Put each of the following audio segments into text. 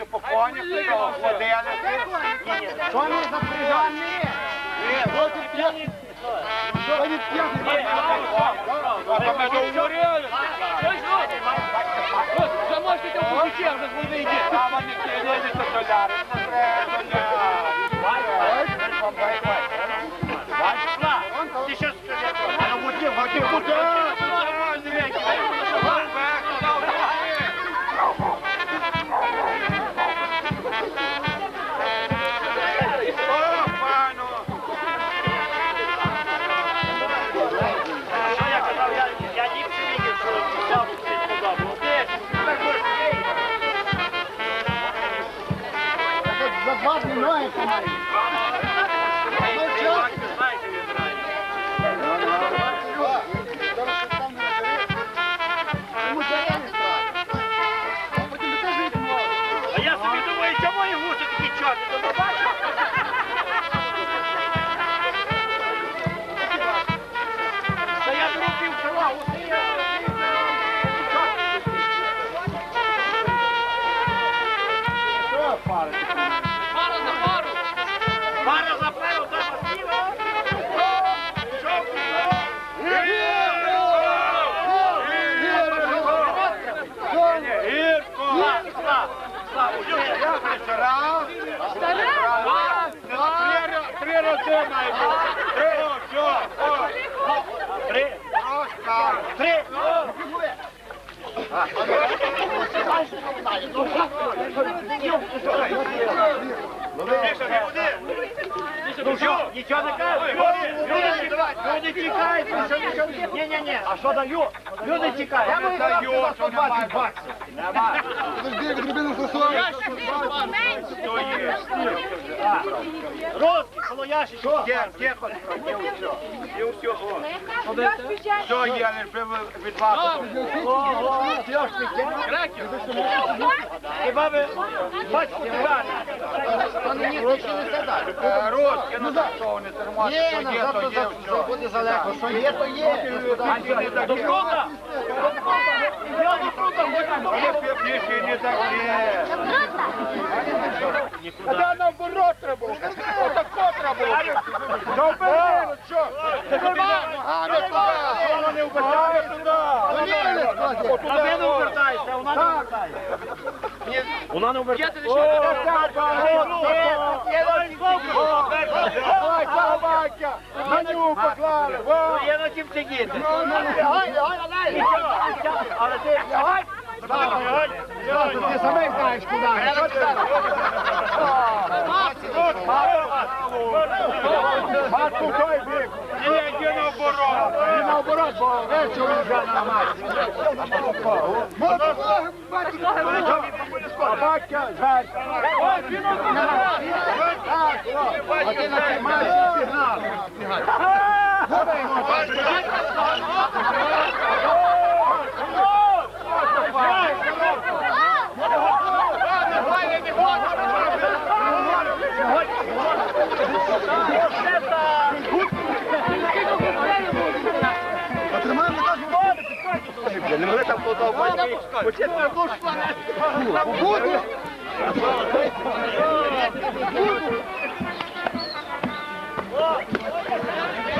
ти по конях, ти його ходили. Що не запряжані? А ми ж говорили. Заможете в куличі, вже з води йде. Мама не кине, не соляри. Не треба, Ти що скажи? А ну, Вадим, Вадим, куди? Три! Ну що, нічого не кажуть? Люди, тікають, що нічого не Ні, ні, ні, а що даю? Люди тікають. Я не даю, що немає баксів. Немає. Що є? Ростки, коло ящички. Є, є, є, все. Є все, о. Що не від вас. Хіба ви бачите, гарно. Е, ну за що не тримати, що є, то є, все. Буде залеко, що є, то є. Ані не До таке. фронта! Я до фронта, можна до Є півніші не таке. А де наоборот треба? Отако треба. Наоборот, що? А, не туди. Воно не вбирає туди. А ви не обертаєте, вона не обертається. Вона не обертається. Давай, собака! Меню поклали! во! Є на чим сидіти. Але ти лягай! Ти самий знаєш куди. Матку той бік. Ні, йди наоборот. Ні, наоборот, бо вечір вже на матці. Собака, жаль. Ось він А ти на цій матці сигнал. Не могли там подобати. Буду. А що даю? Матко, прила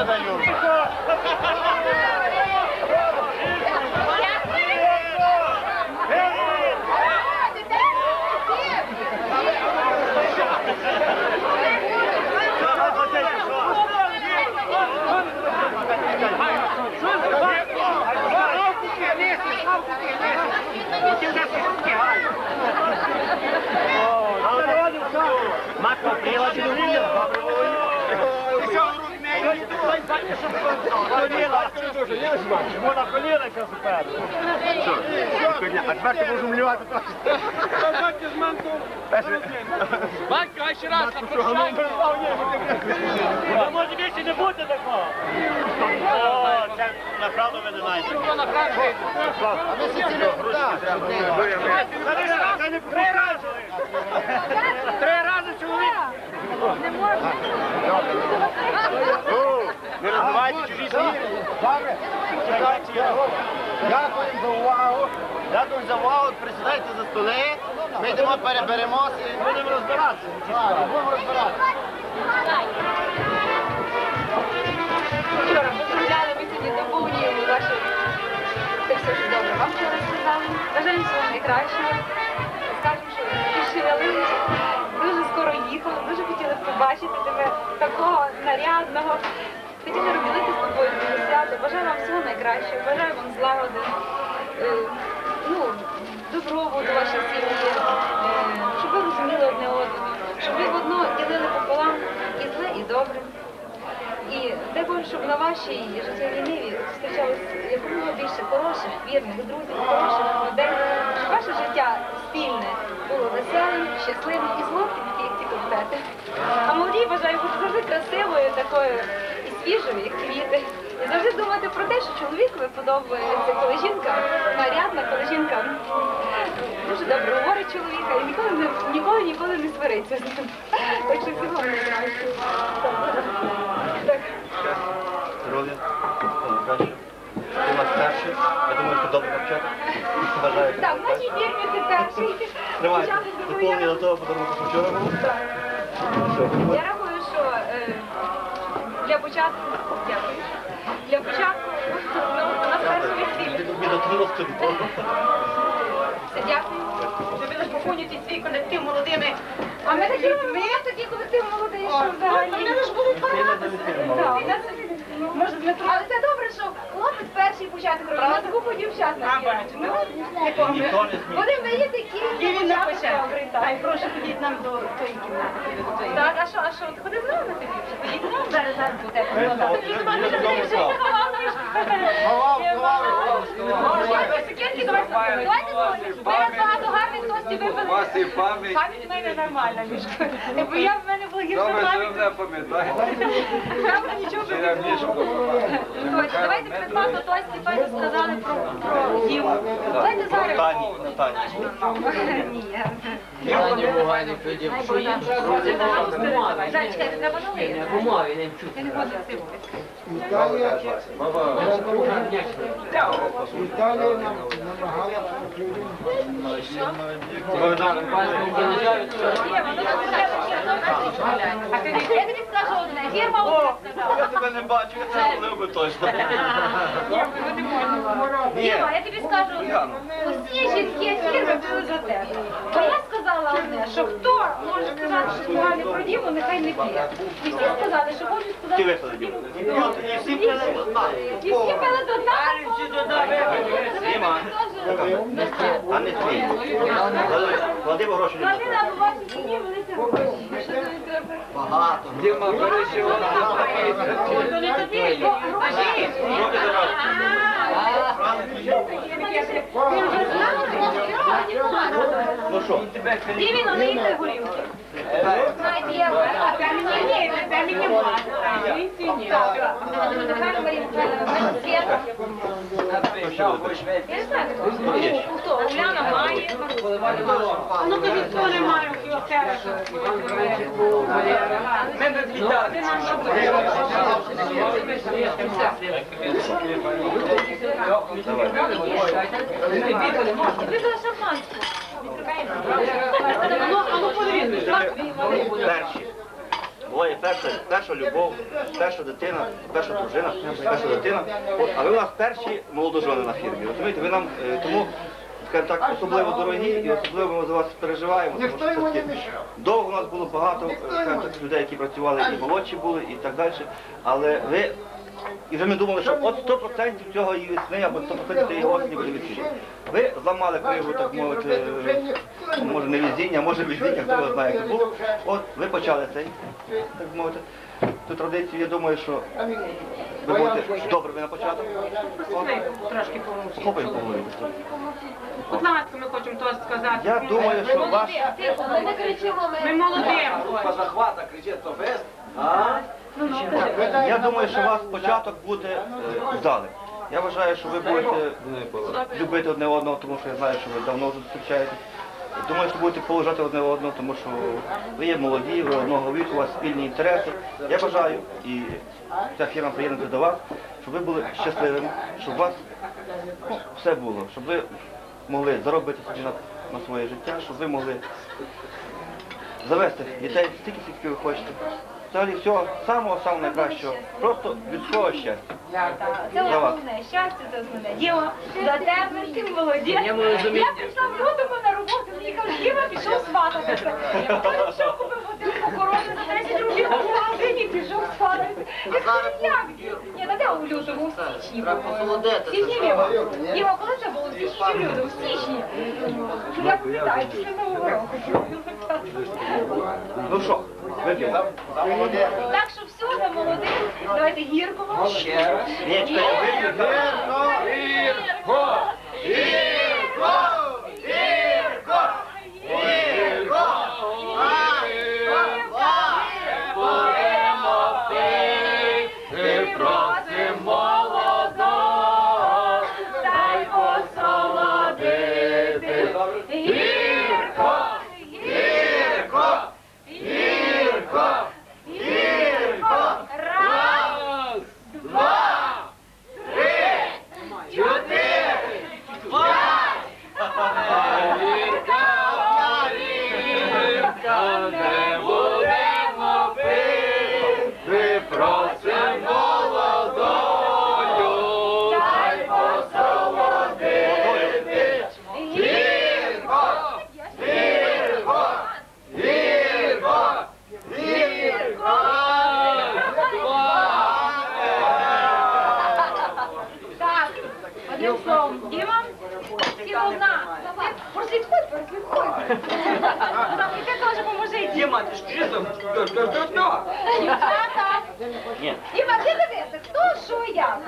Чи не вміє? Ти що, Коліна. Коліна ще? А тепер ти можеш малювати трохи. Батько, ще раз, на Не може більше не бути такого. О, це направду ви не знаєте. А ми сиділи, так. Це не. Три рази чоловік. Не роздавайте чужі слів. Добре. Дякую за увагу. Дякую за увагу. Присідайте за столи. Ми йдемо переберемося і Будемо розбиратися. Будемо розбиратися. Вчора поздравляли, ми сьогодні доповнюємо ваше це все ж добре. Вам вчора сказали. Бажаємо всього найкращого. Скажемо, що спішили, дуже скоро їхали, дуже хотіли побачити тебе такого нарядного. Хотіли розділити з тобою свято. Бажаю вам всього найкращого, бажаю вам злагоди, е, ну, добробуту вашій сім'ї, е, щоб ви розуміли одне одного, щоб ви одно ділили пополам і зле, і добре. І дай Боже, щоб на вашій життєвій ниві зустрічалось якомога більше хороших, вірних друзів, хороших людей, щоб ваше життя спільне було веселим, щасливим і злотим, як ті конфети. А молодій бажаю бути завжди красивою, такою і як квіти. І завжди думати про те, що чоловікові подобається, коли жінка нарядна, коли жінка дуже добре говорить чоловіка і ніколи не ніколи ніколи не свариться з ним. Так що всього найкращого. Так. здоров'я, у перший, я думаю, що добре навчати. Так, в нашій фірмі ти перший. З доповнення до того, тому що вчора було. Я для початку, дякую, для початку ну, на перше весілля. дякую. Любили ви поповнювати свій колектив молодими. А ми такі, ми такі колектив молодий, що взагалі. Вони ж будуть багато. Так, у нас- Може, Дмитро, але це добре, що хлопець перший початок робить. У нас купу дівчат на А, фірмі. бачу. Ну, Ніхто не зміг. Будемо видіти, які І він початок напише. добрий, Ай, так. прошу, ходіть нам до тої кімнати. Так, а що, а що, ти ходив з нами тоді? Ходіть нам зараз, зараз буде. Ховав, ховав, ховав. Цукерки, давайте, давайте згодні. Ми раз багато гарних тостів випили. пам'ять. В мене нормальна, Мішко. Бо я в мене була гірша пам'ять. Правда, нічого не я було. давайте перед вас тості пані сказали про, Діму. Давайте зараз. Ні, я... Зараз, чекайте, треба налити. Я не буду цим. Італія, Італія нам Italia А ти не я тобі скажу одне. Фірма О, я тебе не бачу, я це зробив би точно. Діма, я тобі скажу одне. Усі жінки фірми були за тебе. Бо я сказала одне, що хто може сказати, що погане про Діму, нехай не п'є. І всі сказали, що хочуть ти сказати, випили Діму. І всі пили до дна. і всі пили до дна. Діма, а не твій. Клади гроші не Клади на ваші сім'ї велике гроші. Що тобі треба? Багато. Діма, бери ще одну. То не тобі. Що ти зараз? Він вже знав, що Ну що? Дімі налийте горілки. Я ні, ні, це мені можна. Так, Михайло Марінка, Свєта. Що ще буде? Я не знаю. Уляна має. Ну, то ніхто не має в кіотерах. Ми би вітали. Ти нам Випила Перші. Буває перша, перша любов, перша дитина, перша дружина, перша дитина. От, а ви у нас перші молодожони на фірмі. Розумієте, ви нам е, тому, скажімо так, особливо дорогі і особливо ми за вас переживаємо. тому що все-таки. Довго у нас було багато е, скажімо так, людей, які працювали і молодші були, і так далі. Але ви. І вже ми думали, що от 100% цього і весни або 100% цієї осені буде весілля. Ви зламали криву, так мовити, е, може не везіння, може везіння, хто його знає, як це було. От ви почали цей, так мовити, цю традицію. Я думаю, що ви будете добрими на початок. Трошки помовчи. Хлопаємо по голові. Будь ласка, ми хочемо то сказати. Я думаю, що ваш Ми молодим. По захвата кричить, то фест. А? Я думаю, що у вас початок буде е, вдалим. Я вважаю, що ви будете любити одне одного, тому що я знаю, що ви давно вже зустрічаєтесь. Думаю, що будете поважати одне одного, тому що ви є молоді, ви одного віку, у вас спільні інтереси. Я бажаю, і ця фірма приєднується до вас, щоб ви були щасливими, щоб у вас ну, все було, щоб ви могли заробити собі на, на своє життя, щоб ви могли завести дітей стільки, скільки ви хочете. Взагалі всього самого самого найкращого. Просто людського щастя. Це основне, щастя це основне. Діма, за тебе ти молодець. Я прийшла в лютому на роботу, мені кажуть, Діма пішов свататися. Я кажу, купив один покорони за 10 рублів в магазині, пішов свататися. Я кажу, як? Ні, та де у лютому, в січні. по-моєму. В січні Діма. Діма, коли це було? В січні чи в лютому? В січні. Я пам'ятаю, після Нового року. Ну що? Так що все, за молодим. Давайте гіркого. Ще раз. Ні, чекай, вип'ємо. Дай посолодити. Гірко, гірко, гірко, гірко. Раз, два, три, чотири, п'ять. Не будемо пити, просимо молодою, Дай посолодити. Гірко, гірко, гірко, гірко. Так, одним словом, Діма, Діма, прослідкуй, прослідкуй. Там, яке теж поможи. Діма, ти ж чисто. Що, що, що, що? Дівчата, ти дивися, хто, що, як.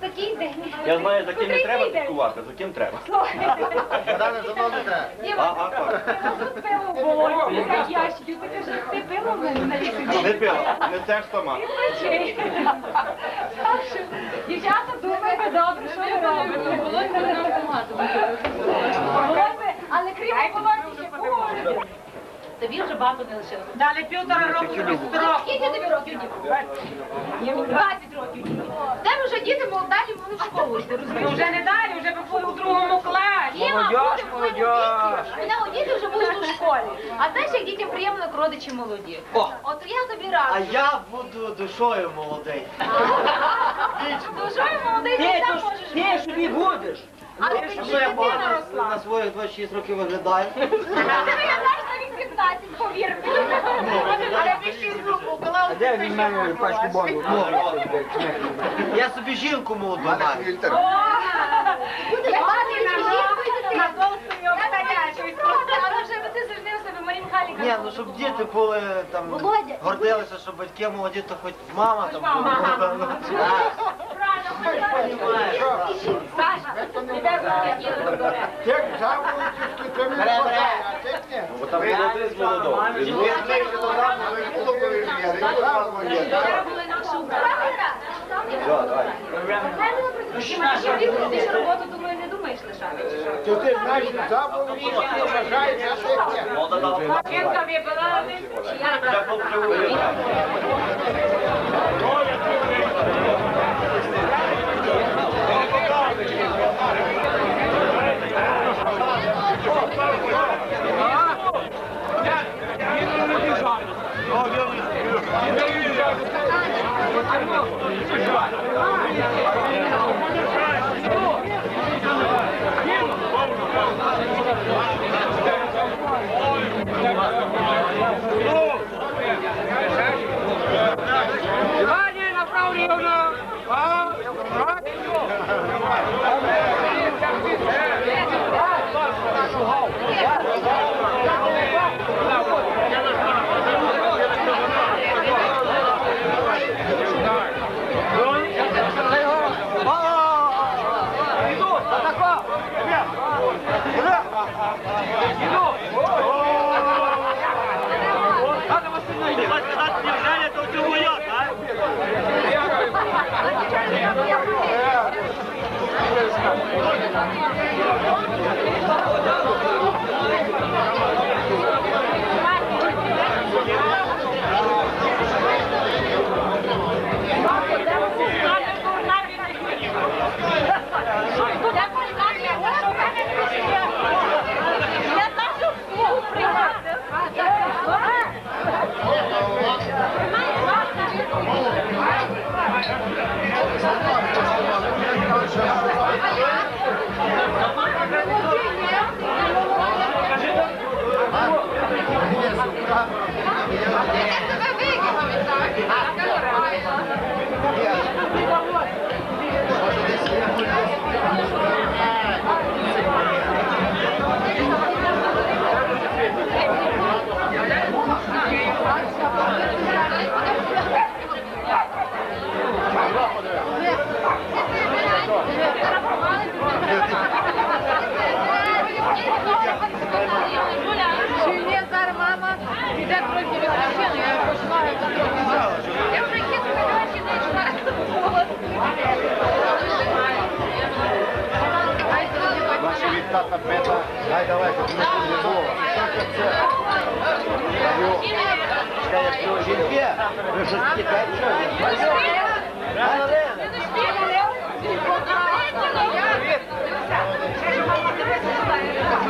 Такий день. Я знаю, за ким не треба слідкувати, за ким треба. Слухай. Дане замовните. Діма, Ага, так. тут пиво було, п'ять ящиків. Ти кажеш, ти пиво в мене на лісі? Не пила, не це ж сама. Дівчата, думайте добре, що ви робите. Володьби, але крім Володі ще. Тобі вже багато не лишилося. Далі півтора року строк. Скільки тобі років, Дім? 20 років. Тебе вже діти молоді, вони в школу йти, Ну розумієш? вже не далі, вже у другому класі. Діма, Молодь. У нього діти вже будуть у школі. А знаєш, як дітям приємно, як родичі молоді. От я тобі А я буду душою молодий. Душою молодий, ти сам можеш Ти ж не будеш. А ти дитина росла. на своїх 26 років виглядаю? Ти виглядаєш на вік 15, повір мені. Але ти ще й зубу, коли А де він мене пачку бонду? Я собі жінку молоду маю. Я мати на жінку і дитину. Але вже би ти завжди у себе Марін Халіка. Ні, ну щоб діти були там Володя. гордилися, що батьки молоді, то хоч мама там була. Саша, тебе. Як заводівські, це мені Бере, бере. Це там молодий з молодого. Вчора були наші Правильно? Ти маєш ти ще роботу, думаю, не думаєш лишати. що? То ти знаєш, заводівські вважають, а це ні. Жінка випила, Чи я? 没有啊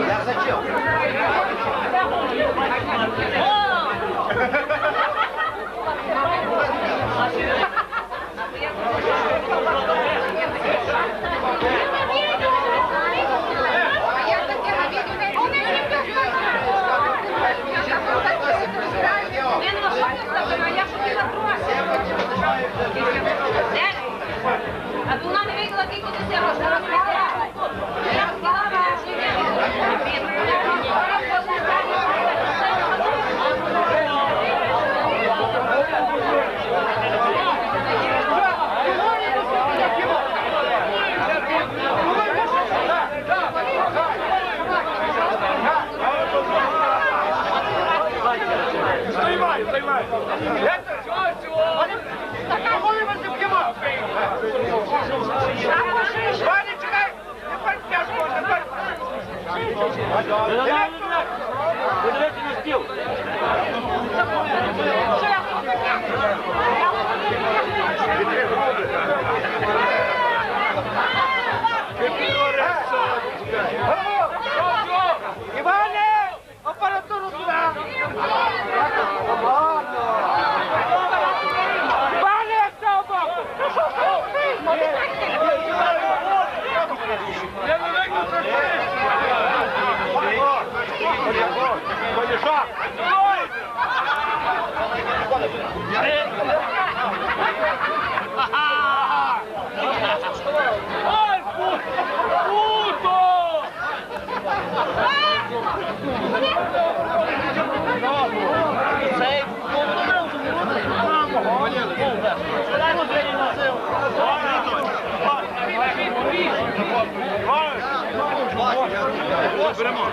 Я зачем? 여자 Dobremo.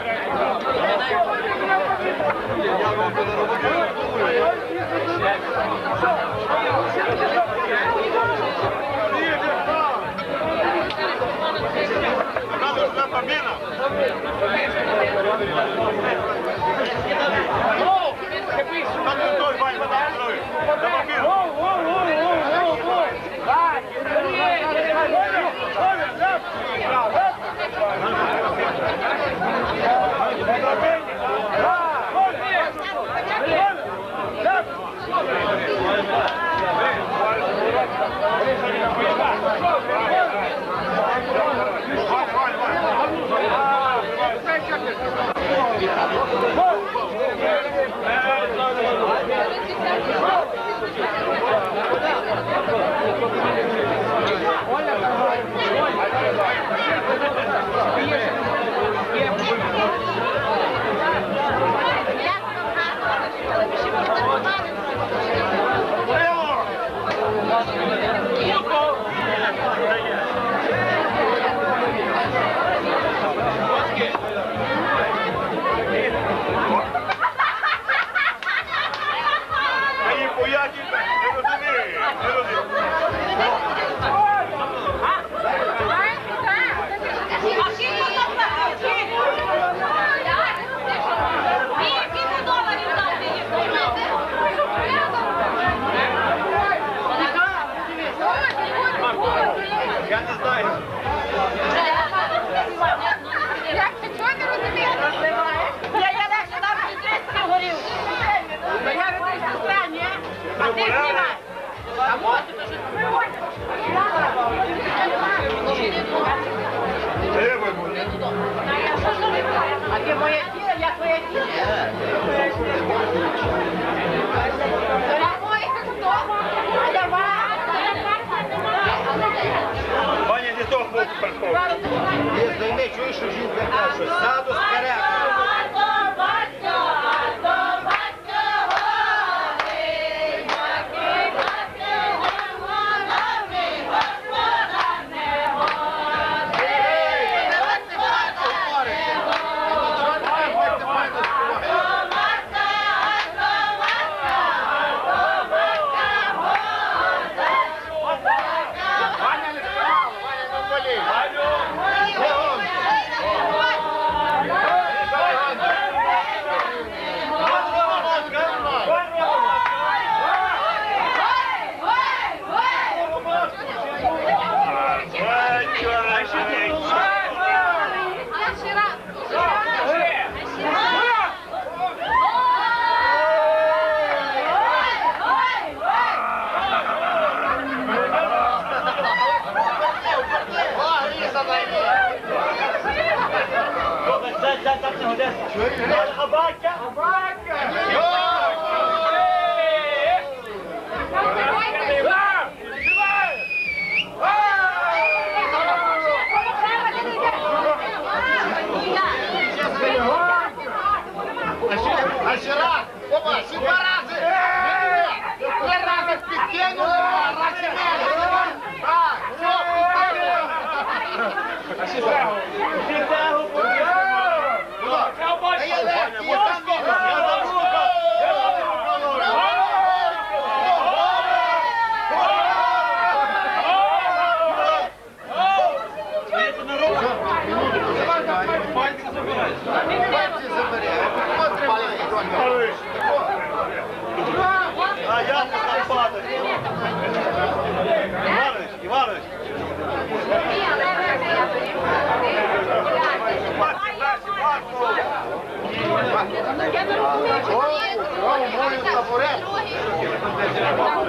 Vai! Vai! Vai! Vai! Бо я тільки не розумію, не розумію. Ти моя тіла, я твоя тіла. Пані діток був парковку. Займи, чуєш, що жінка каже, ззаду спереду.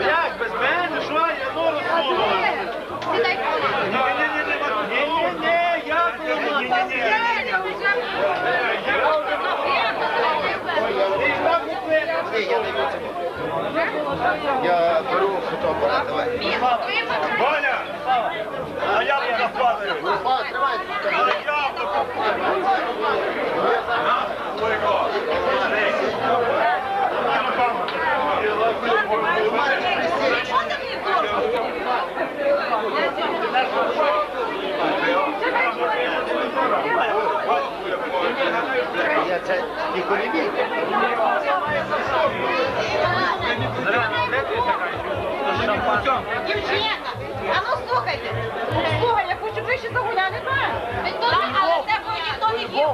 Як без мене? Що я ну розсунула? Ні-ні-ні, я Я беру фотоапарат, давай. Боля, а я тут захватую. Дівчина, а ну слухайте, слухайте, хочу ви ще загуляли. Але це ніхто не їв.